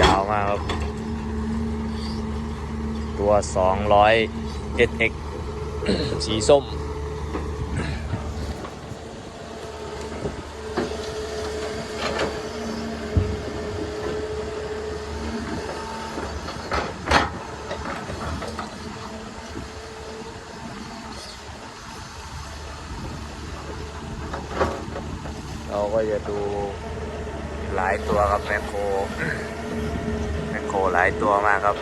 ยาวมากครับ ตัว 200 SX สีส้ม เราก็จะดูหลายตัวครับแมคโคร แมคโครหลายตัวมากครับ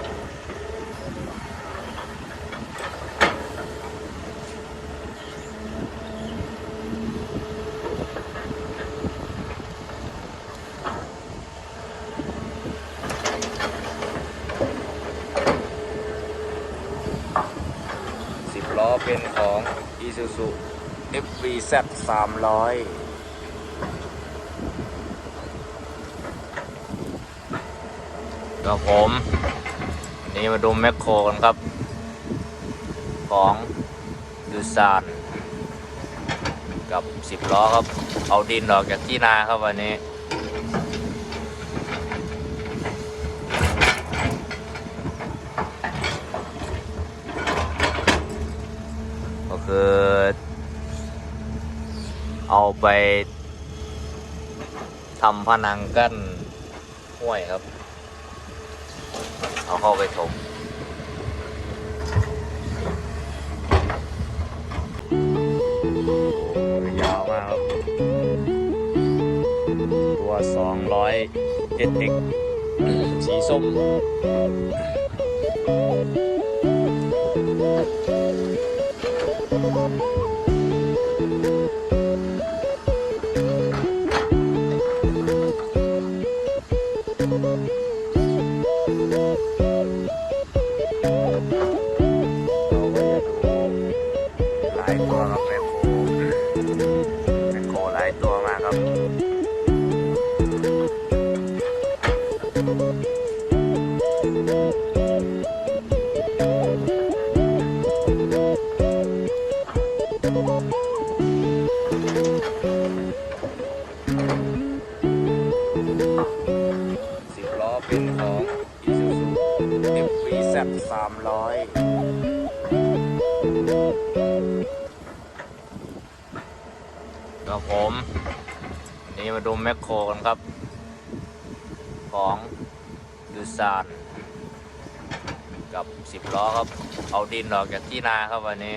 สิบล้อเป็นของ Isuzu FVZ 300 กับผมวันนี้มาดูแมคโครกันครับ ของดูซานกับสิบล้อครับ เอาดินออกจากที่นาครับวันนี้ ก็คือ เอาไปทำผนังกั้นห้วยครับ เอาเข้าไปถมยาวมากครับ ตัว200 SX สีส้ม หลายตัวครับแมคโครแมคโครหลายตัวมากครับสิบล้อเป็นของ FVZ 300กับผมวันนี้มาดูแมคโครกันครับ ของดูซานกับสิบล้อครับ เอาดินออกจากที่นาครับวันนี้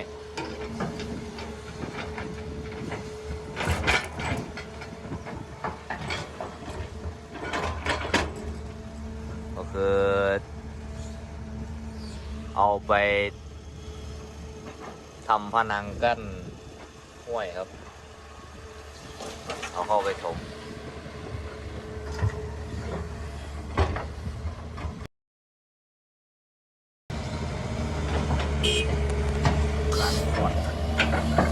ก็คือ เอาไปทำผนังกั้นห้วยครับ เอาเข้าไปถมการก่อน